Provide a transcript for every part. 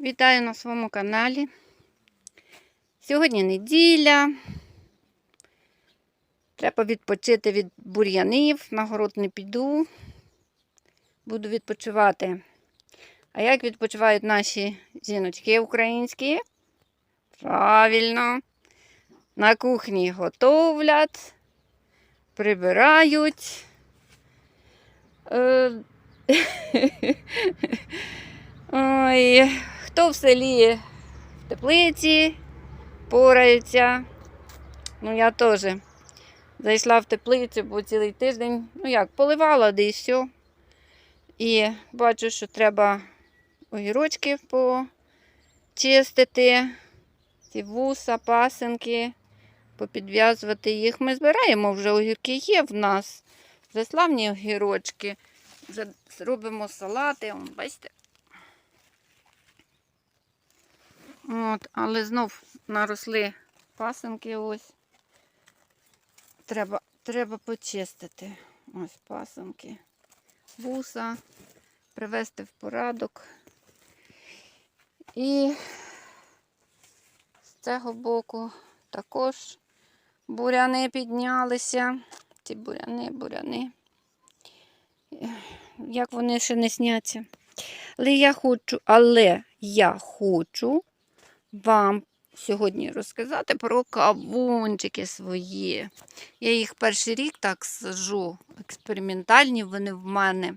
Вітаю на своєму каналі. Сьогодні неділя. Треба відпочити від бур'янів. На город не піду. Буду відпочивати. А як відпочивають наші жіночки українські? Правильно. На кухні готовлять, прибирають. Е, Ой, хто в селі в теплиці пораються. Ну, я теж зайшла в теплицю, бо цілий тиждень, ну як, поливала де і все. І бачу, що треба огірочки почистити, ці вуса, пасинки, попідв'язувати їх. Ми збираємо вже огірки є в нас. Вже славні огірочки. Вже зробимо салати. Бачите? От, але знов наросли пасинки ось. Треба, треба почистити. Ось пасинки, вуса, привести в порядок. І з цього боку також буряни піднялися. Ці буряни, буряни. Як вони ще не сняться. Але я хочу, але я хочу вам сьогодні розказати про кавунчики свої. Я їх перший рік так сажу, експериментальні вони в мене.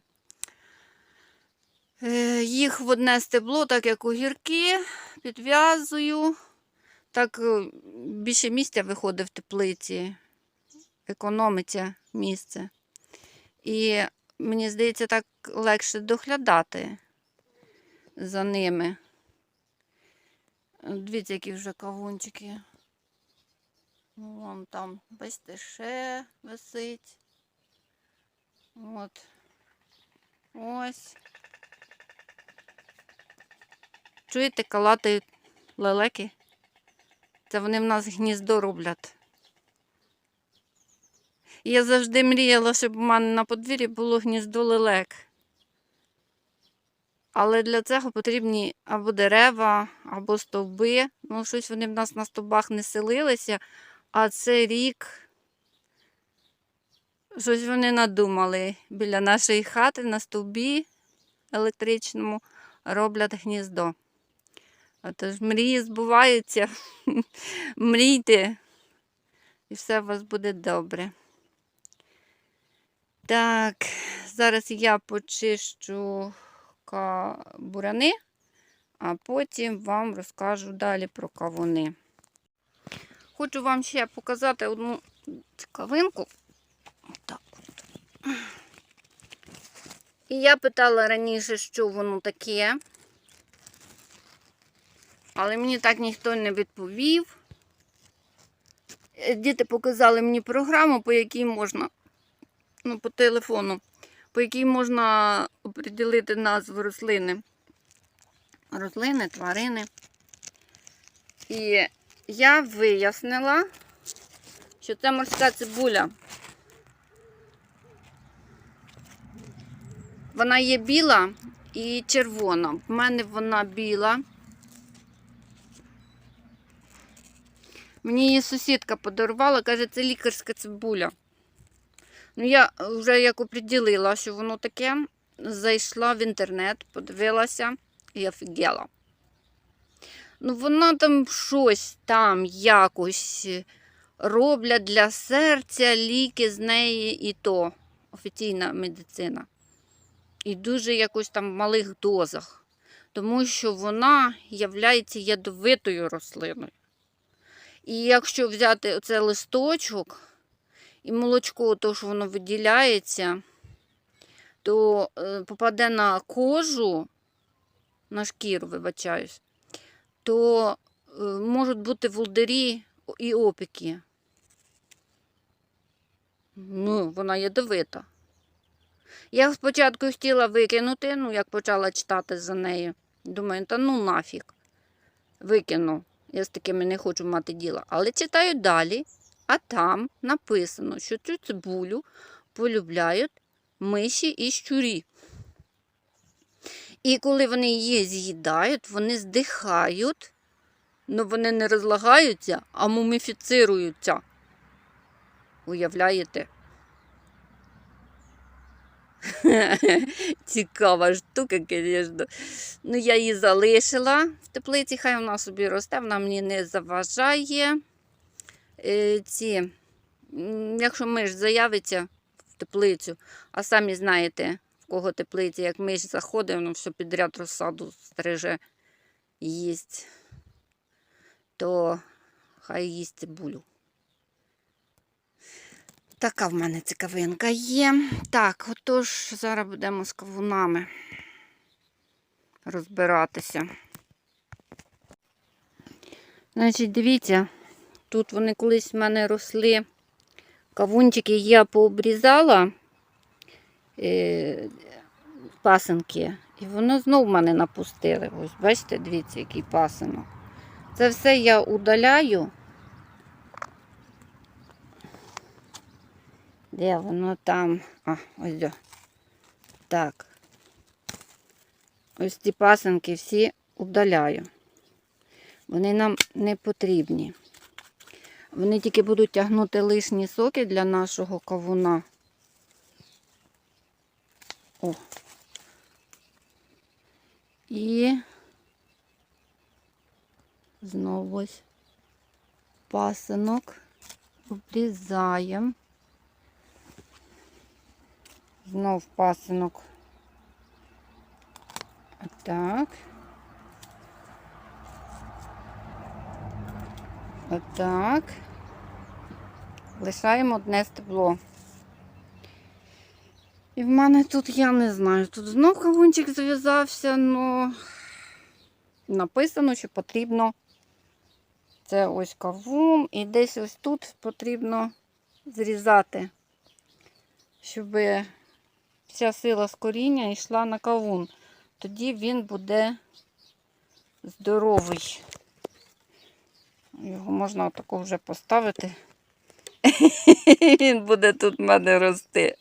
Е, Їх в одне стебло, так як огірки, підв'язую. Так е, більше місця виходить в теплиці, економиться місце. І мені здається, так легше доглядати за ними. Дивіться, які вже кавунчики. Вон там, бачите, ще висить. От. Ось. Чуєте, калатають лелеки? Це вони в нас гніздо роблять. Я завжди мріяла, щоб у мене на подвір'ї було гніздо лелек. Але для цього потрібні або дерева, або стовби. Ну, щось вони в нас на стовбах не селилися, а цей рік щось вони надумали. Біля нашої хати на стовбі електричному роблять гніздо. А то ж мрії збуваються. Мрійте, і все у вас буде добре. Так, зараз я почищу ка- буряни, а потім вам розкажу далі про кавуни. Хочу вам ще показати одну цікавинку. Так от. І я питала раніше, що воно таке. Але мені так ніхто не відповів. Діти показали мені програму, по якій можна, ну, по телефону, по якій можна оприділити назву рослини. Рослини, тварини. І я вияснила, що це морська цибуля. Вона є біла і червона. В мене вона біла. Мені її сусідка подарувала, каже, це лікарська цибуля. Ну, я вже як оприділила, що воно таке, зайшла в інтернет, подивилася і офігела. Ну, вона там щось там якось роблять для серця, ліки з неї і то офіційна медицина. І дуже якось там в малих дозах. Тому що вона являється ядовитою рослиною. І якщо взяти оце листочок і молочко, то що воно виділяється, то е, попаде на кожу, на шкіру, вибачаюсь, то е, можуть бути волдирі і опіки. Ну, вона ядовита. Я спочатку хотіла викинути, ну, як почала читати за нею. Думаю, та ну нафіг. Викину. Я з такими не хочу мати діла. Але читаю далі, а там написано, що цю цибулю полюбляють миші і щурі. І коли вони її з'їдають, вони здихають, але вони не розлагаються, а муміфіцируються. Уявляєте? Цікава штука, звісно. Ну, я її залишила в теплиці, хай вона собі росте, вона мені не заважає. Е, ці, якщо миш заявиться в теплицю, а самі знаєте, в кого теплиці, як миш заходить, воно все підряд розсаду стриже їсть, то хай їсть цибулю. Така в мене цікавинка є. Так, отож, зараз будемо з кавунами розбиратися. Значить, дивіться, тут вони колись в мене росли кавунчики, я пообрізала е, пасинки, і воно знов в мене напустили. Ось, бачите, дивіться, який пасинок. Це все я удаляю. Де воно там? А, ось. Де. Так. Ось ці пасинки всі удаляю. Вони нам не потрібні. Вони тільки будуть тягнути лишні соки для нашого кавуна. О. І знову ось пасинок обрізаємо. Знов пасинок. Отак. Отак. Лишаємо одне стебло. І в мене тут, я не знаю, тут знов кавунчик зв'язався, але написано, що потрібно. Це ось кавун, і десь ось тут потрібно зрізати, щоб вся сила з коріння йшла на кавун. Тоді він буде здоровий. Його можна отако вже поставити. Він буде тут в мене рости.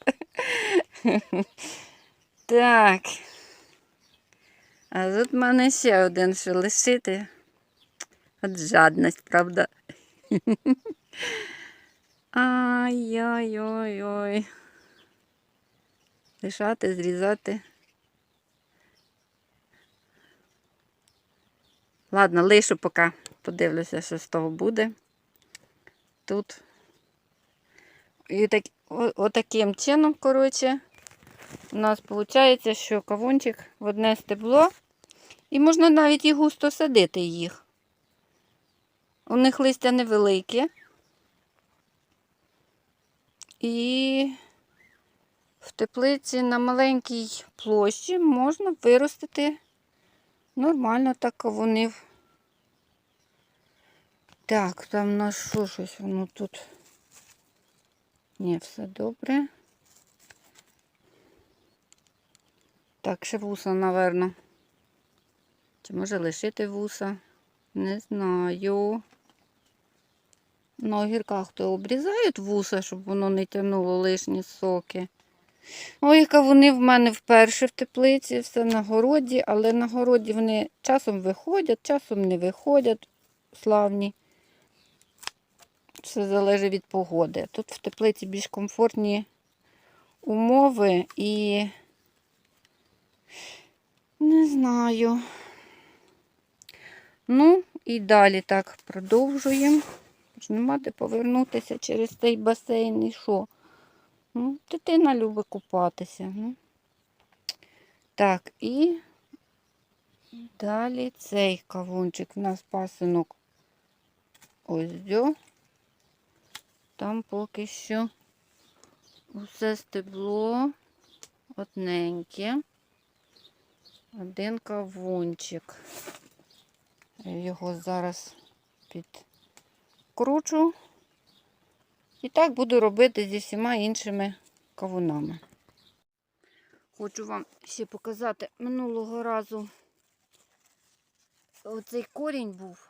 Так. А тут в мене ще один що лишити. От жадність, правда? Ай-ой-ой-ой. Лишати, зрізати. Ладно, лишу поки подивлюся, що з того буде. Тут. І так, отаким чином, коротше, у нас виходить, що кавунчик в одне стебло. І можна навіть і густо садити їх. У них листя невелике. І в теплиці на маленькій площі можна виростити нормально так кавунів. Так, там на що щось воно тут. Ні, все добре. Так, ще вуса, напевно. Чи може лишити вуса? Не знаю. На огірках то обрізають вуса, щоб воно не тягнуло лишні соки. Ой, кавуни в мене вперше в теплиці, все на городі, але на городі вони часом виходять, часом не виходять славні. Все залежить від погоди. Тут в теплиці більш комфортні умови і не знаю. Ну, і далі так продовжуємо. Ж Нема де повернутися через цей басейн і що? Ну, дитина любить купатися. Ну. Так, і далі цей кавунчик. У нас пасинок ось дьо. Там поки що усе стебло одненьке. Один кавунчик. Його зараз підкручу. І так буду робити зі всіма іншими кавунами. Хочу вам ще показати минулого разу оцей корінь був.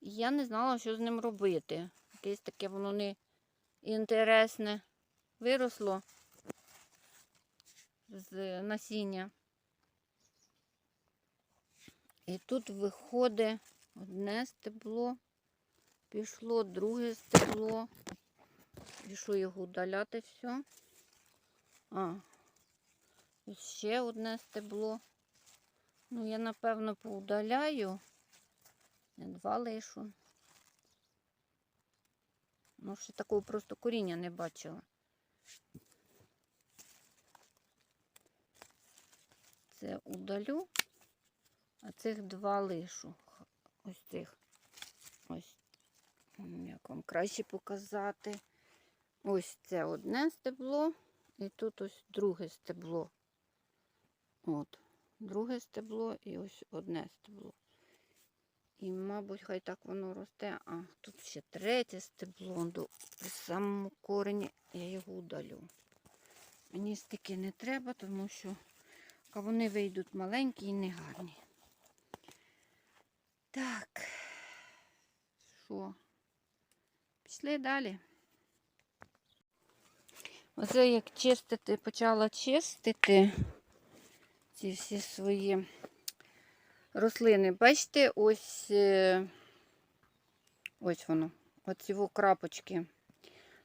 І я не знала, що з ним робити. Якесь таке воно не інтересне виросло з насіння. І тут виходить одне стебло, пішло друге стебло. Що його удаляти все? А, ще одне стебло. Ну, я, напевно, поудаляю. Два лишу. Ну, ще такого просто коріння не бачила. Це удалю, а цих два лишу. Ось цих. Ось. Як вам краще показати. Ось це одне стебло, і тут ось друге стебло. От, друге стебло і ось одне стебло. І, мабуть, хай так воно росте. А тут ще третє стебло при самому корені я його удалю. Мені стільки не треба, тому що вони вийдуть маленькі і негарні. Так, що? Пішли далі. Оце як чистити, почала чистити ці всі свої рослини. Бачите, ось е, ось воно, оці крапочки.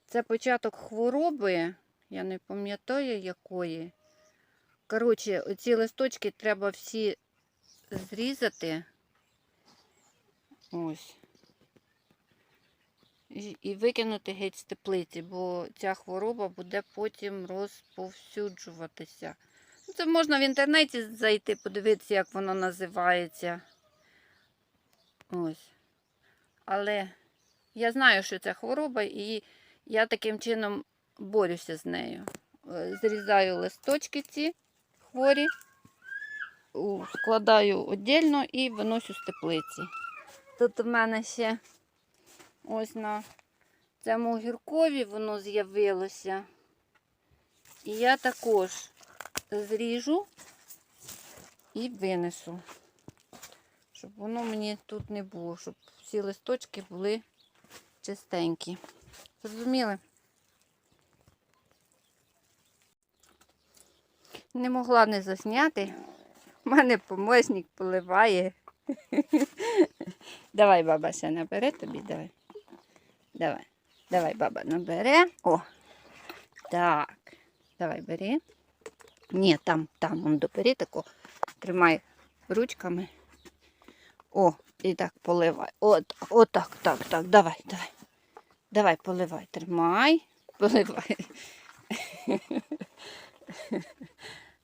Це початок хвороби, я не пам'ятаю якої. Коротше, оці листочки треба всі зрізати. Ось. І, і викинути геть з теплиці, бо ця хвороба буде потім розповсюджуватися. Це можна в інтернеті зайти, подивитися, як воно називається. Ось. Але я знаю, що це хвороба, і я таким чином борюся з нею. Е, Зрізаю листочки ці хворі, складаю віддільно і виносю з теплиці. Тут у мене ще ось на цьому гіркові воно з'явилося. І я також зріжу і винесу, щоб воно мені тут не було, щоб всі листочки були чистенькі. Зрозуміли? Не могла не засняти. У мене помощник поливає. Давай, баба, ще набере тобі, давай. Давай. Давай, баба, набере. О. Так. Давай, бери. Ні, там, там, он добери тако. Тримай ручками. О, і так поливай. От, отак, так, так. Давай, давай. Давай, поливай. Тримай. Поливай.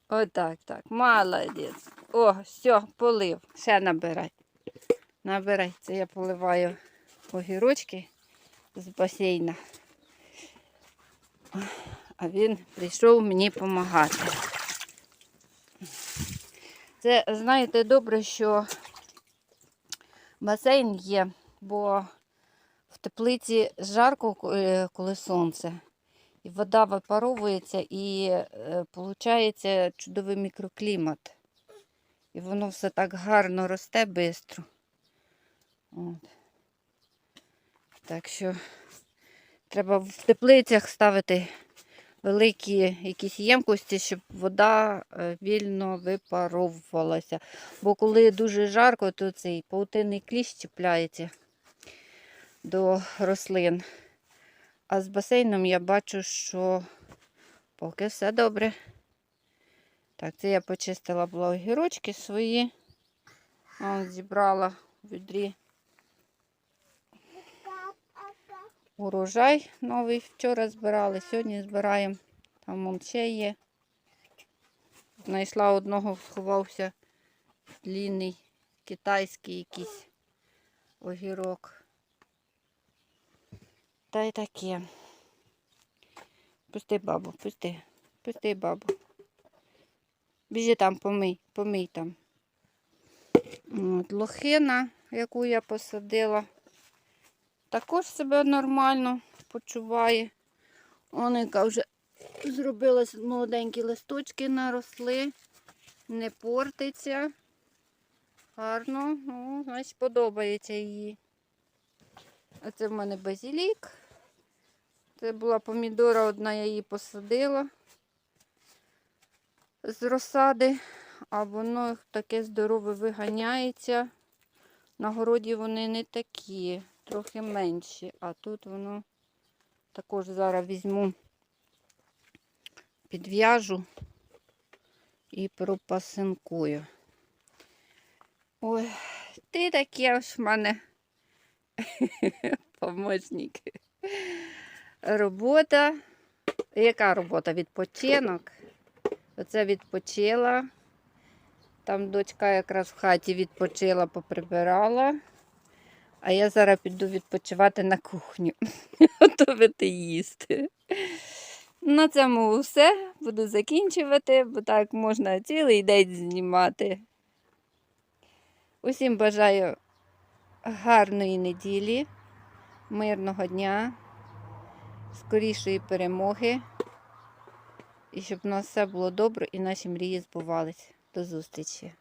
Отак, так. Молодець. О, все, полив. Ще набирай. Набирай. Це я поливаю огірочки з басейна. А він прийшов мені допомагати. Це, знаєте, добре, що басейн є, бо в теплиці жарко, е, коли сонце. І вода випаровується і виходить чудовий мікроклімат. І воно все так гарно росте швидко. Так що треба в теплицях ставити великі якісь ємкості, щоб вода е, вільно випаровувалася. Бо коли дуже жарко, то цей паутинний кліщ чіпляється до рослин. А з басейном я бачу, що поки все добре. Так, це я почистила була огірочки свої. Зібрала в відрі урожай новий. Вчора збирали, сьогодні збираємо. Там ще є. Знайшла одного, сховався длінний китайський якийсь огірок. Та й таке. Пусти бабу, пусти. Пусти бабу. Біжи там, помий, помий там. От, лохина, яку я посадила, також себе нормально почуває. Вона яка вже зробилась, молоденькі листочки наросли, не портиться. Гарно, ну, значить, подобається їй. А це в мене базилік. Це була помідора одна, я її посадила з розсади, а воно таке здорове виганяється. На городі вони не такі, трохи менші, а тут воно також зараз візьму, підв'яжу і пропасинкую. Ой, ти таке ось в мене помощник. Робота. Яка робота? Відпочинок. Оце відпочила. Там дочка якраз в хаті відпочила, поприбирала. А я зараз піду відпочивати на кухню. Готувати їсти. На цьому все. Буду закінчувати, бо так можна цілий день знімати. Усім бажаю гарної неділі, мирного дня, скорішої перемоги. І щоб у нас все було добре і наші мрії збувались. До зустрічі!